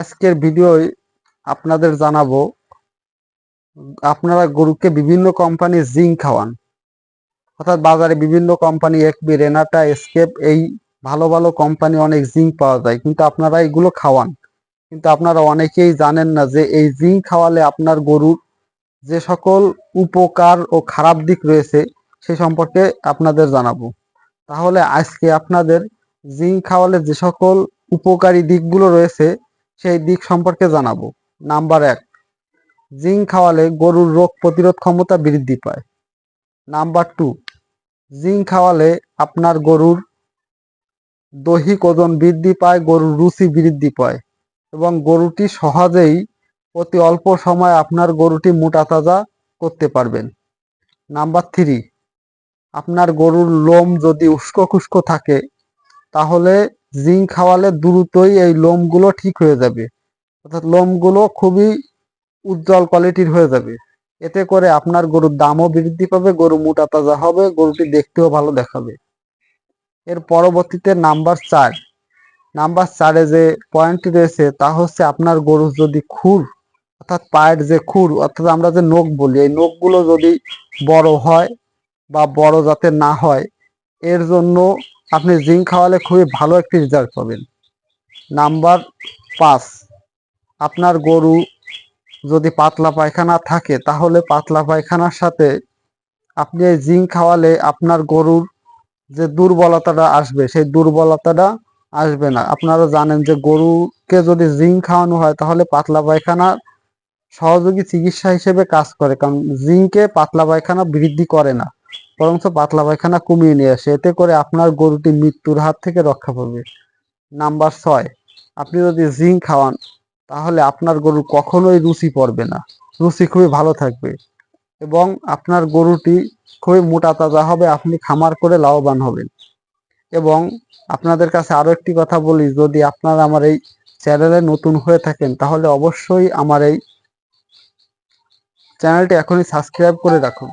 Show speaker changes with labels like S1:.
S1: আজকের ভিডিওয় আপনাদের জানাব, আপনারা গরুকে বিভিন্ন কোম্পানি জিঙ্ক খাওয়ান। অর্থাৎ বাজারে বিভিন্ন কোম্পানি একবি রেনাটা এসকেপ এই ভালো ভালো কোম্পানি অনেক জিঙ্ক পাওয়া যায়। কিন্তু আপনারা এগুলো খাওয়ান। কিন্তু আপনারা অনেকেই জানেন না যে এই জিঙ্ক খাওয়ালে আপনার গরুর যে সকল উপকার ও খারাপ দিক রয়েছে, সে সম্পর্কে আপনাদের জানাব। তাহলে আজকে আপনাদের জিঙ্ক খাওয়ালে যে সকল উপকারী দিকগুলো রয়েছে সেই দিক সম্পর্কে জানাব। নাম্বার এক জিঙ্ক খাওয়ালে গরুর রোগ প্রতিরোধ ক্ষমতা বৃদ্ধি পায়। নাম্বার টু জিঙ্ক খাওয়ালে আপনার গরুর দৈহিক ওজন বৃদ্ধি পায়, গরুর রুচি বৃদ্ধি পায় এবং গরুটি সহজেই অতি অল্প সময় আপনার গরুটি মোটা তাজা করতে পারবেন। নাম্বার থ্রি, আপনার গরুর লোম যদি উস্কো খুস্কো থাকে, তাহলে জিঙ্ক খাওয়ালে দ্রুতই এই লোমগুলো ঠিক হয়ে যাবে। অর্থাৎ লোমগুলো খুবই উজ্জ্বল কোয়ালিটির হয়ে যাবে। এতে করে আপনার গরুর দামও বৃদ্ধি পাবে গরু মোটা তাজা হবে, গরুটি দেখতেও ভালো দেখাবে। এর পরবর্তীতে নাম্বার চার। নাম্বার চারে যে পয়েন্টটি রয়েছে, তা হচ্ছে আপনার গরু যদি খুর, অর্থাৎ পায়ের যে খুর, অর্থাৎ আমরা যে নখ বলি, এই নখগুলো যদি বড় হয় বা বড় যাতে না হয়, এর জন্য আপনি জিঙ্ক খাওয়ালে খুবই ভালো একটি রেজাল্ট পাবেন। নাম্বার পাঁচ, আপনার গরু যদি পাতলা পায়খানা থাকে, তাহলে পাতলা পায়খানার সাথে আপনি এই জিঙ্ক খাওয়ালে আপনার গরুর যে দুর্বলতাটা আসবে, সেই দুর্বলতাটা আসবে না। আপনারা জানেন যে গরুকে যদি জিঙ্ক খাওয়ানো হয়, তাহলে পাতলা পায়খানা সহযোগী চিকিৎসা হিসেবে কাজ করে, কারণ জিঙ্কে পাতলা পায়খানা বৃদ্ধি করে না। বরঞ্চ পাতলা পায়খানা কমিয়ে নিয়ে আসে। এতে করে আপনার গরুটি মৃত্যুর হাত থেকে রক্ষা পাবে। নাম্বার ছয়, আপনি যদি জিঙ্ক খাওয়ান, তাহলে আপনার গরু কখনোই রুচি পড়বে না। রুচি খুবই ভালো থাকবে এবং আপনার গরুটি খুবই মোটা তাজা হবে, আপনি খামার করে লাভবান হবেন। এবং আপনাদের কাছে আরও একটি কথা বলি, যদি আপনারা আমার এই চ্যানেলে নতুন হয়ে থাকেন, তাহলে অবশ্যই আমার এই চ্যানেলটি এখনই সাবস্ক্রাইব করে রাখুন।